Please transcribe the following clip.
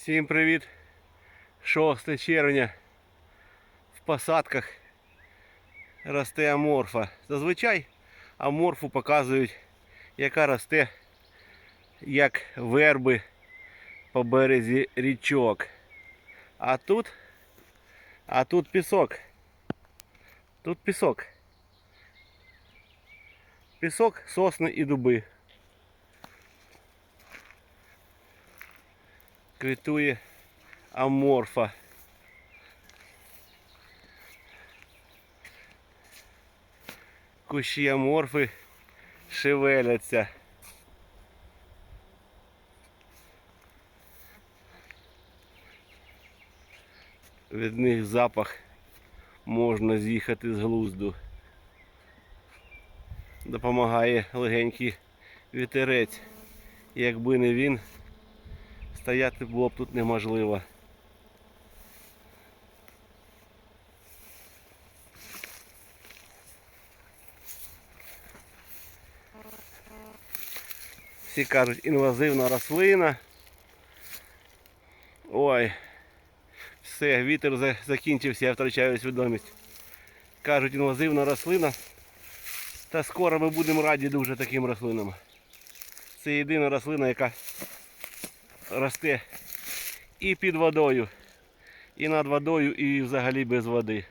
Всім привіт! 6 червня в посадках росте аморфа. Зазвичай аморфу показують, яка росте як верби по березі річок. А тут, а тут пісок. Тут пісок. Пісок, сосни і дуби. Квітує аморфа. Кущі аморфи шевеляться. Від них запах можна з'їхати з глузду. Допомагає легенький вітерець. Якби не він, стояти було б тут неможливо. Всі кажуть, інвазивна рослина. Ой, все, вітер закінчився, я втрачаю свідомість. Кажуть, інвазивна рослина. Та скоро ми будемо раді дуже таким рослинам. Це єдина рослина, яка росте і під водою, і над водою, і взагалі без води.